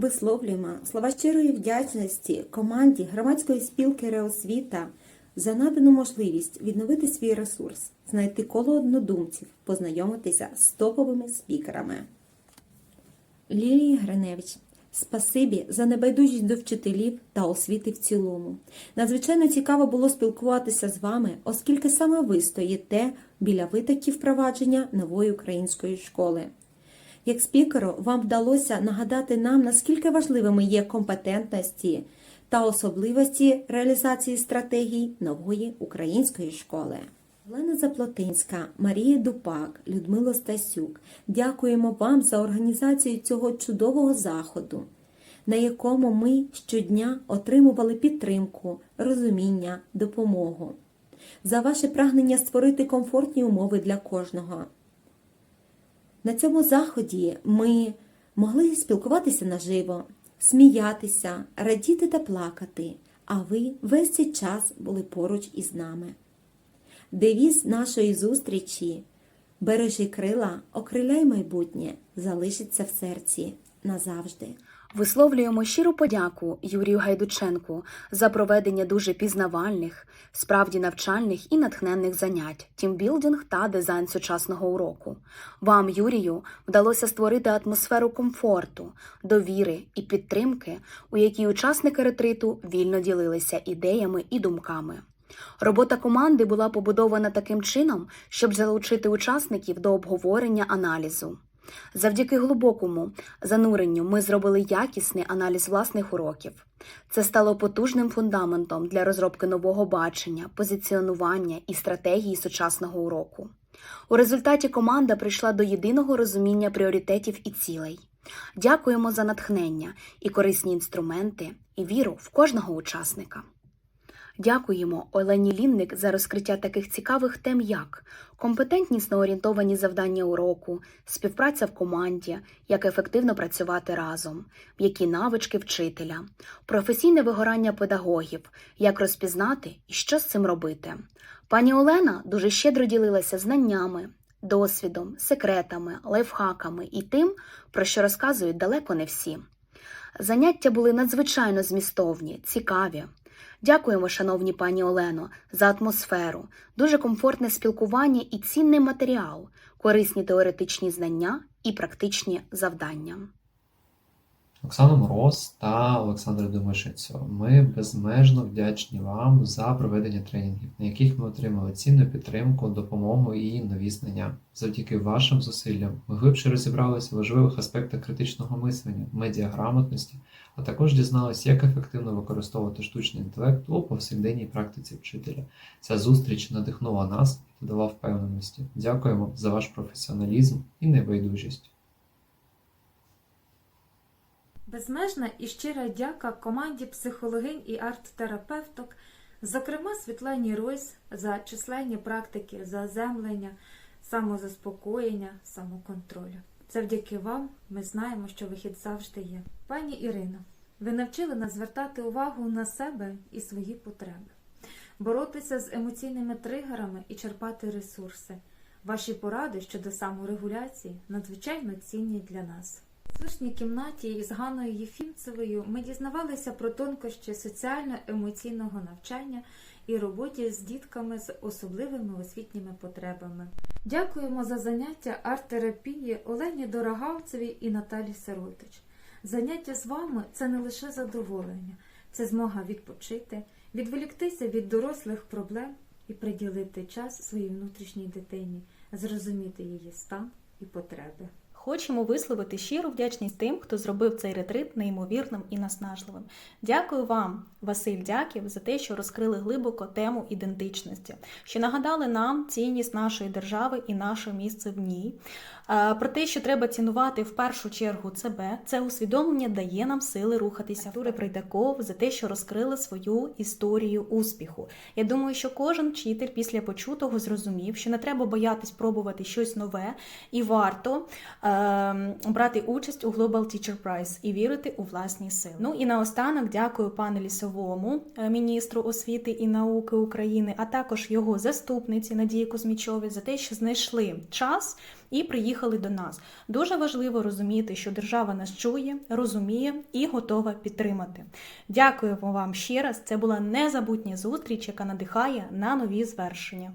Висловлюємо слова щирої вдячності команді громадської спілки Реосвіта за надану можливість відновити свій ресурс, знайти коло однодумців, познайомитися з топовими спікерами. Лілії Гриневич, спасибі за небайдужість до вчителів та освіти в цілому. Надзвичайно цікаво було спілкуватися з вами, оскільки саме ви стоїте біля витоків впровадження нової української школи. Як спікеру, вам вдалося нагадати нам, наскільки важливими є компетентності та особливості реалізації стратегій нової української школи. Олена Заплотинська, Марія Дупак, Людмила Стасюк, дякуємо вам за організацію цього чудового заходу, на якому ми щодня отримували підтримку, розуміння, допомогу, за ваше прагнення створити комфортні умови для кожного. На цьому заході ми могли спілкуватися наживо, сміятися, радіти та плакати, а ви весь цей час були поруч із нами. Девіз нашої зустрічі Бережи крила, окриляй майбутнє, залишиться в серці назавжди. Висловлюємо щиру подяку Юрію Гайдученку за проведення дуже пізнавальних, справді навчальних і натхненних занять, тімбілдинг та дизайн сучасного уроку. Вам, Юрію, вдалося створити атмосферу комфорту, довіри і підтримки, у якій учасники ретриту вільно ділилися ідеями і думками. Робота команди була побудована таким чином, щоб залучити учасників до обговорення аналізу. Завдяки глибокому зануренню ми зробили якісний аналіз власних уроків. Це стало потужним фундаментом для розробки нового бачення, позиціонування і стратегії сучасного уроку. У результаті команда прийшла до єдиного розуміння пріоритетів і цілей. Дякуємо за натхнення і корисні інструменти, і віру в кожного учасника. Дякуємо Олені Лінник за розкриття таких цікавих тем, як компетентнісно орієнтовані завдання уроку, співпраця в команді, як ефективно працювати разом, м'які навички вчителя, професійне вигорання педагогів, як розпізнати і що з цим робити. Пані Олена дуже щедро ділилася знаннями, досвідом, секретами, лайфхаками і тим, про що розказують далеко не всі. Заняття були надзвичайно змістовні, цікаві. Дякуємо, шановні пані Олено, за атмосферу, дуже комфортне спілкування і цінний матеріал, корисні теоретичні знання і практичні завдання. Оксана Мороз та Олександр Домишицьо. Ми безмежно вдячні вам за проведення тренінгів, на яких ми отримали цінну підтримку, допомогу і нові знання. Завдяки вашим зусиллям ми глибше розібралися в важливих аспектах критичного мислення, медіаграмотності, а також дізналися, як ефективно використовувати штучний інтелект у повсякденній практиці вчителя. Ця зустріч надихнула нас і додала впевненості. Дякуємо за ваш професіоналізм і небайдужість. Безмежна і щира дяка команді психологинь і арт-терапевток, зокрема Світлані Ройс за численні практики заземлення, самозаспокоєння, самоконтролю. Завдяки вам ми знаємо, що вихід завжди є. Пані Ірино, ви навчили нас звертати увагу на себе і свої потреби, боротися з емоційними тригерами і черпати ресурси. Ваші поради щодо саморегуляції надзвичайно цінні для нас. У вишній кімнаті із Ганною Єфімцевою ми дізнавалися про тонкощі соціально-емоційного навчання і роботі з дітками з особливими освітніми потребами. Дякуємо за заняття арт-терапії Олені Дорогавцевій і Наталі Сиротич. Заняття з вами це не лише задоволення, це змога відпочити, відволіктися від дорослих проблем і приділити час своїй внутрішній дитині, зрозуміти її стан і потреби. Хочемо висловити щиру вдячність тим, хто зробив цей ретрит неймовірним і наснажливим. Дякую вам, Василь Дяків, за те, що розкрили глибоко тему ідентичності, що нагадали нам цінність нашої держави і наше місце в ній. Про те, що треба цінувати в першу чергу себе, це усвідомлення дає нам сили рухатися. Артуре Прийдаков за те, що розкрили свою історію успіху. Я думаю, що кожен вчитель після почутого зрозумів, що не треба боятись пробувати щось нове і варто. Е, е, брати участь у Global Teacher Prize і вірити у власні сили. Ну і наостанок дякую пану лісовому е, міністру освіти і науки України, а також його заступниці Надії Кузьмічовій за те, що знайшли час і приїхали до нас. Дуже важливо розуміти, що держава нас чує, розуміє і готова підтримати. Дякуємо вам ще раз. Це була незабутня зустріч, яка надихає на нові звершення.